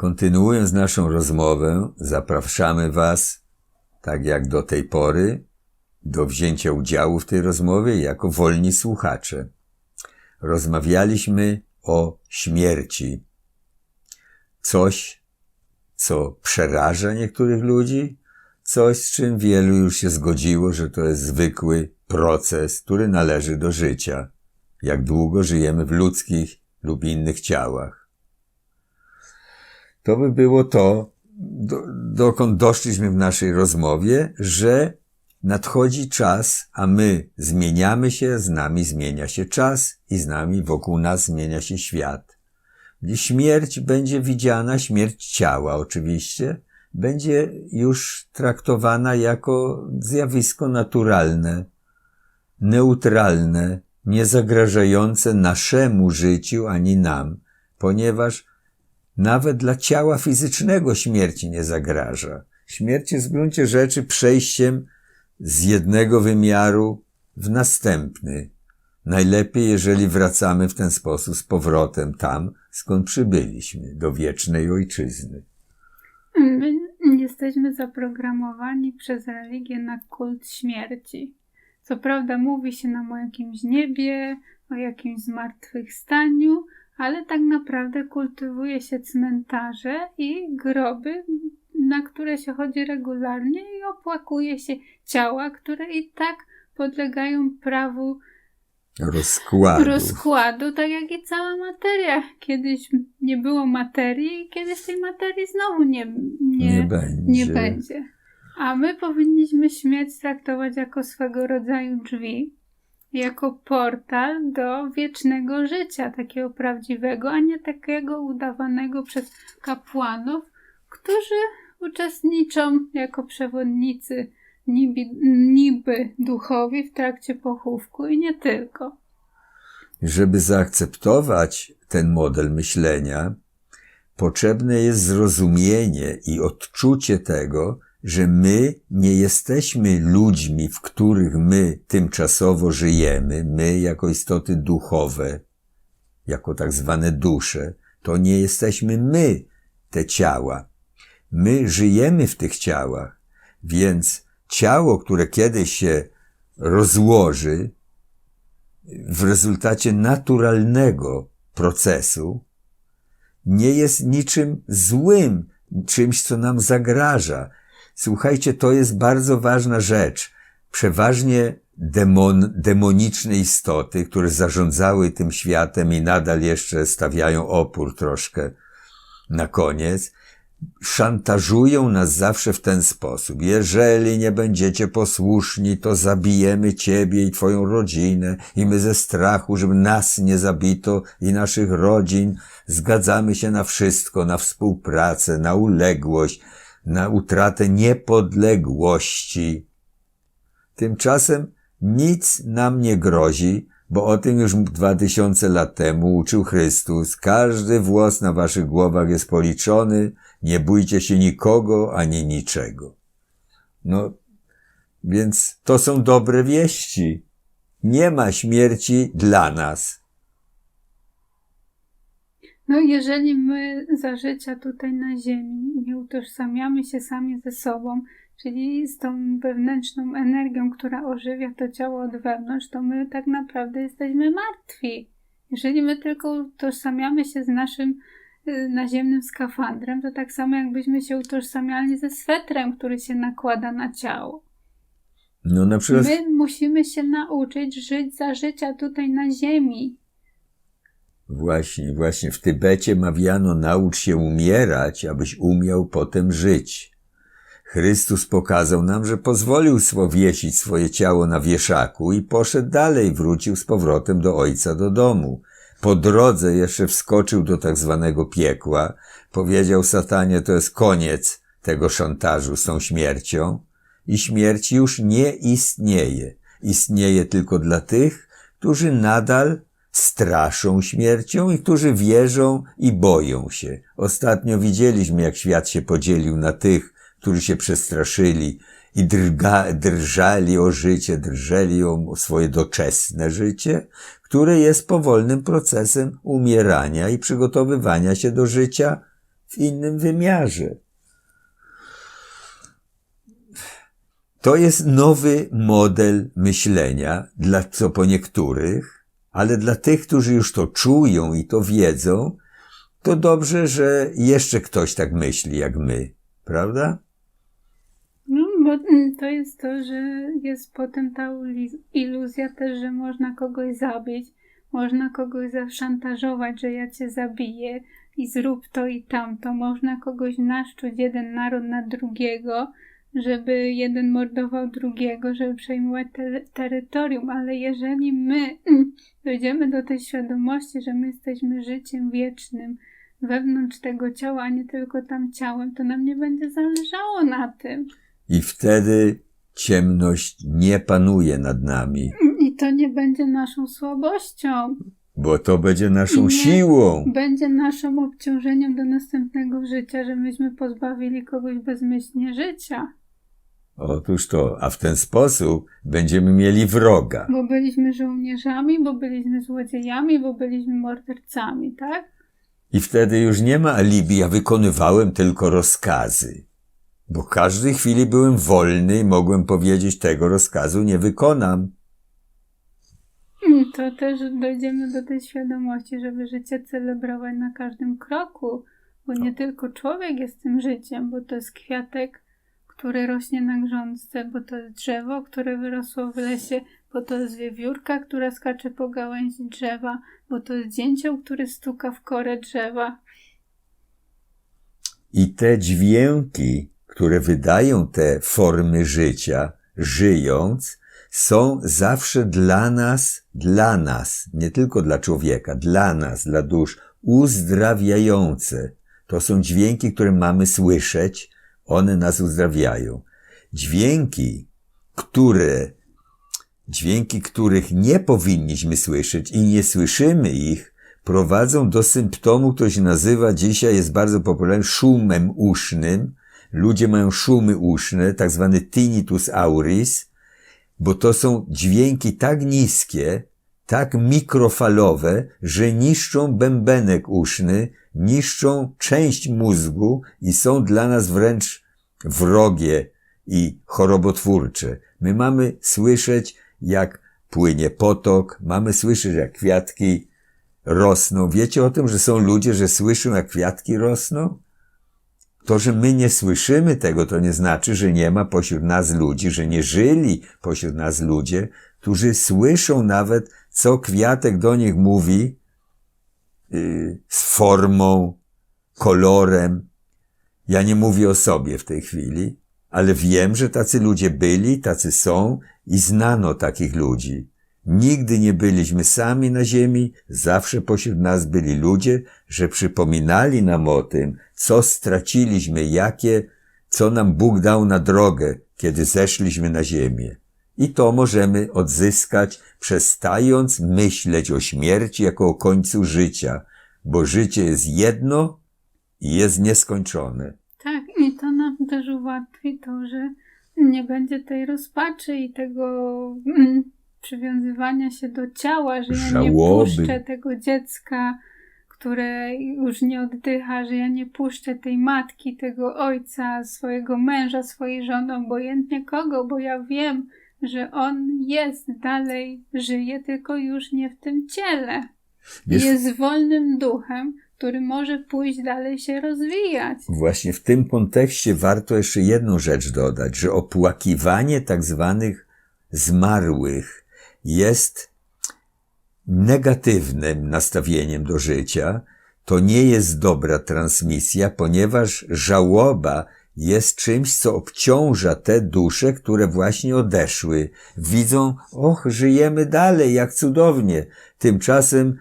Kontynuując naszą rozmowę, zapraszamy Was, tak jak do tej pory, do wzięcia udziału w tej rozmowie jako wolni słuchacze. Rozmawialiśmy o śmierci. Coś, co przeraża niektórych ludzi, coś, z czym wielu już się zgodziło, że to jest zwykły proces, który należy do życia, jak długo żyjemy w ludzkich lub innych ciałach. To by było to, do, dokąd doszliśmy w naszej rozmowie, że nadchodzi czas, a my zmieniamy się, z nami zmienia się czas i z nami wokół nas zmienia się świat. Śmierć będzie widziana, śmierć ciała oczywiście, będzie już traktowana jako zjawisko naturalne, neutralne, niezagrażające naszemu życiu ani nam, ponieważ nawet dla ciała fizycznego śmierci nie zagraża. Śmierć jest w gruncie rzeczy przejściem z jednego wymiaru w następny. Najlepiej, jeżeli wracamy w ten sposób z powrotem tam, skąd przybyliśmy, do wiecznej ojczyzny. My jesteśmy zaprogramowani przez religię na kult śmierci. Co prawda mówi się nam o jakimś niebie, o jakimś zmartwychwstaniu, ale tak naprawdę kultywuje się cmentarze i groby, na które się chodzi regularnie i opłakuje się ciała, które i tak podlegają prawu Rozkładu. rozkładu, tak jak i cała materia. Kiedyś nie było materii i kiedyś tej materii znowu nie, nie, Nie będzie. nie będzie. A my powinniśmy śmierć traktować jako swego rodzaju drzwi, jako portal do wiecznego życia, takiego prawdziwego, a nie takiego udawanego przez kapłanów, którzy uczestniczą jako przewodnicy niby, niby duchowi w trakcie pochówku i nie tylko. Żeby zaakceptować ten model myślenia, potrzebne jest zrozumienie i odczucie tego, że my nie jesteśmy ludźmi, w których my tymczasowo żyjemy, my jako istoty duchowe, jako tak zwane dusze, to nie jesteśmy my, te ciała. My żyjemy w tych ciałach, więc ciało, które kiedyś się rozłoży w rezultacie naturalnego procesu, nie jest niczym złym, czymś, co nam zagraża. Słuchajcie, to jest bardzo ważna rzecz. Przeważnie demon, demoniczne istoty, które zarządzały tym światem i nadal jeszcze stawiają opór troszkę na koniec, szantażują nas zawsze w ten sposób. Jeżeli nie będziecie posłuszni, to zabijemy ciebie i twoją rodzinę i my ze strachu, żeby nas nie zabito i naszych rodzin, zgadzamy się na wszystko, na współpracę, na uległość, na utratę niepodległości. Tymczasem nic nam nie grozi, bo o tym już dwa tysiące lat temu uczył Chrystus. Każdy włos na waszych głowach jest policzony, nie bójcie się nikogo ani niczego. No, więc to są dobre wieści. Nie ma śmierci dla nas. No, jeżeli my za życia tutaj na Ziemi nie utożsamiamy się sami ze sobą, czyli z tą wewnętrzną energią, która ożywia to ciało od wewnątrz, to my tak naprawdę jesteśmy martwi. Jeżeli my tylko utożsamiamy się z naszym y, naziemnym skafandrem, to tak samo jakbyśmy się utożsamiali ze swetrem, który się nakłada na ciało. No na przykład... My musimy się nauczyć żyć za życia tutaj na Ziemi. Właśnie, właśnie w Tybecie mawiano naucz się umierać, abyś umiał potem żyć. Chrystus pokazał nam, że pozwolił wiesić swoje ciało na wieszaku i poszedł dalej, wrócił z powrotem do Ojca do domu. Po drodze jeszcze wskoczył do tak zwanego piekła, powiedział satanie, to jest koniec tego szantażu z tą śmiercią i śmierć już nie istnieje. Istnieje tylko dla tych, którzy nadal straszą śmiercią i którzy wierzą i boją się. Ostatnio widzieliśmy, jak świat się podzielił na tych, którzy się przestraszyli i drga, drżali o życie, drżeli o swoje doczesne życie, które jest powolnym procesem umierania i przygotowywania się do życia w innym wymiarze. To jest nowy model myślenia, dla co po niektórych, ale dla tych, którzy już to czują i to wiedzą, to dobrze, że jeszcze ktoś tak myśli jak my, prawda? No, bo to jest to, że jest potem ta iluzja też, że można kogoś zabić, można kogoś zaszantażować, że ja cię zabiję i zrób to i tamto. Można kogoś naszczuć jeden naród na drugiego, żeby jeden mordował drugiego, żeby przejmować te- terytorium, ale jeżeli my mm, dojdziemy do tej świadomości, że my jesteśmy życiem wiecznym wewnątrz tego ciała, a nie tylko tam ciałem, to nam nie będzie zależało na tym. I wtedy ciemność nie panuje nad nami, I to nie będzie naszą słabością, bo to będzie naszą siłą. będzie naszym obciążeniem do następnego życia, że myśmy pozbawili kogoś bezmyślnie życia, Otóż to, a w ten sposób będziemy mieli wroga. bo byliśmy żołnierzami, bo byliśmy złodziejami, bo byliśmy mordercami, tak? I wtedy już nie ma alibi, ja wykonywałem tylko rozkazy. Bo w każdej chwili byłem wolny i mogłem powiedzieć, tego rozkazu nie wykonam. I to też dojdziemy do tej świadomości, żeby życie celebrować na każdym kroku, bo nie tylko człowiek jest tym życiem, bo to jest kwiatek, który rośnie na grządce, bo to jest drzewo, które wyrosło w lesie, bo to jest wiewiórka, która skacze po gałęzi drzewa, bo to jest dzięcioł, który stuka w korę drzewa. I te dźwięki, które wydają te formy życia, żyjąc, są zawsze dla nas, dla nas, nie tylko dla człowieka, dla nas, dla dusz, uzdrawiające. To są dźwięki, które mamy słyszeć, one nas uzdrawiają. Dźwięki, które, dźwięki, których nie powinniśmy słyszeć i nie słyszymy ich, prowadzą do symptomu, który się nazywa dzisiaj, jest bardzo popularny, szumem usznym. Ludzie mają szumy uszne, tak zwany tinnitus auris, bo to są dźwięki tak niskie, tak mikrofalowe, że niszczą bębenek uszny, niszczą część mózgu i są dla nas wręcz wrogie i chorobotwórcze. My mamy słyszeć, jak płynie potok, mamy słyszeć, jak kwiatki rosną. Wiecie o tym, że są ludzie, że słyszą, jak kwiatki rosną? To, że my nie słyszymy tego, to nie znaczy, że nie ma pośród nas ludzi, że nie żyli pośród nas ludzie, którzy słyszą nawet, co kwiatek do nich mówi yy, z formą, kolorem. Ja nie mówię o sobie w tej chwili, ale wiem, że tacy ludzie byli, tacy są i znano takich ludzi. Nigdy nie byliśmy sami na ziemi, zawsze pośród nas byli ludzie, że przypominali nam o tym, co straciliśmy, jakie, co nam Bóg dał na drogę, kiedy zeszliśmy na ziemię. I to możemy odzyskać, przestając myśleć o śmierci jako o końcu życia, bo życie jest jedno i jest nieskończone. Nam też ułatwi to, że nie będzie tej rozpaczy i tego mm, przywiązywania się do ciała, że ja nie Żałoby. puszczę tego dziecka, które już nie oddycha, że ja nie puszczę tej matki, tego ojca, swojego męża, swojej żony, obojętnie kogo, bo ja wiem, że on jest dalej, żyje, tylko już nie w tym ciele. Wiesz, Jest wolnym duchem, który może pójść dalej się rozwijać. Właśnie w tym kontekście warto jeszcze jedną rzecz dodać, że opłakiwanie tak zwanych zmarłych jest negatywnym nastawieniem do życia. To nie jest dobra transmisja, ponieważ żałoba jest czymś, co obciąża te dusze, które właśnie odeszły. Widzą, och, żyjemy dalej, jak cudownie. Tymczasem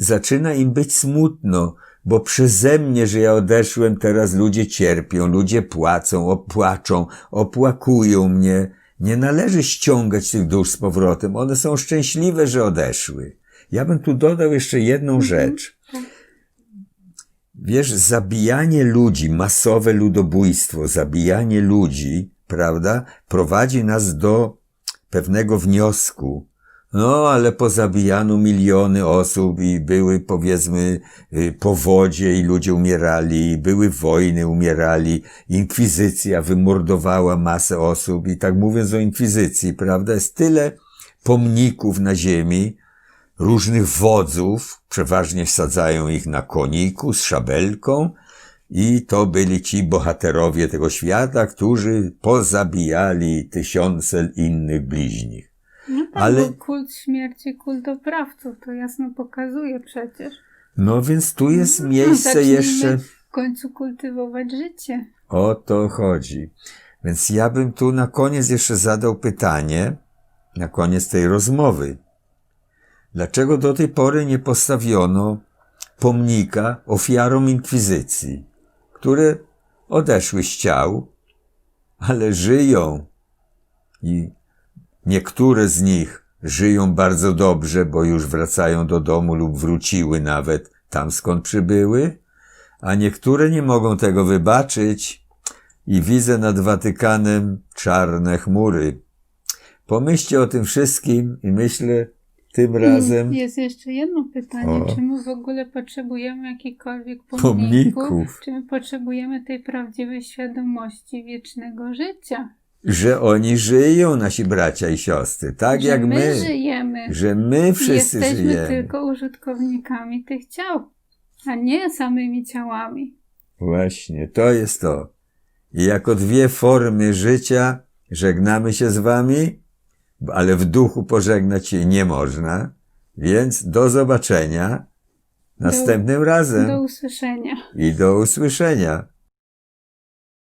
zaczyna im być smutno, bo przeze mnie, że ja odeszłem, teraz ludzie cierpią, ludzie płacą, opłaczą, opłakują mnie. Nie należy ściągać tych dusz z powrotem. One są szczęśliwe, że odeszły. Ja bym tu dodał jeszcze jedną rzecz. Wiesz, zabijanie ludzi, masowe ludobójstwo, zabijanie ludzi, prawda, prowadzi nas do pewnego wniosku, No, ale pozabijano miliony osób i były, powiedzmy, y, powodzie i ludzie umierali, i były wojny, umierali, inkwizycja wymordowała masę osób i tak mówiąc o inkwizycji, prawda, jest tyle pomników na ziemi, różnych wodzów, przeważnie wsadzają ich na koniku z szabelką i to byli ci bohaterowie tego świata, którzy pozabijali tysiące innych bliźnich. Tak, Ale- bo kult śmierci, kult oprawców, to jasno pokazuje przecież. No więc tu jest miejsce Zacznijmy jeszcze, w końcu kultywować życie. o to chodzi. Więc ja bym tu na koniec jeszcze zadał pytanie, na koniec tej rozmowy. Dlaczego do tej pory nie postawiono pomnika ofiarom inkwizycji, które odeszły z ciał, ale żyją i niektóre z nich żyją bardzo dobrze, bo już wracają do domu lub wróciły nawet tam skąd przybyły, a niektóre nie mogą tego wybaczyć i widzę nad Watykanem czarne chmury. Pomyślcie o tym wszystkim i myślę tym razem Jest jeszcze jedno pytanie. O. Czy my w ogóle potrzebujemy jakichkolwiek pomników? Pomników. Czy my potrzebujemy tej prawdziwej świadomości wiecznego życia? Że oni żyją, nasi bracia i siostry, tak że jak my, my, żyjemy. że my wszyscy Jesteśmy żyjemy. tylko użytkownikami tych ciał, a nie samymi ciałami. Właśnie, to jest to. I jako dwie formy życia żegnamy się z wami, ale w duchu pożegnać się nie można, więc do zobaczenia następnym razem Do usłyszenia. i do usłyszenia.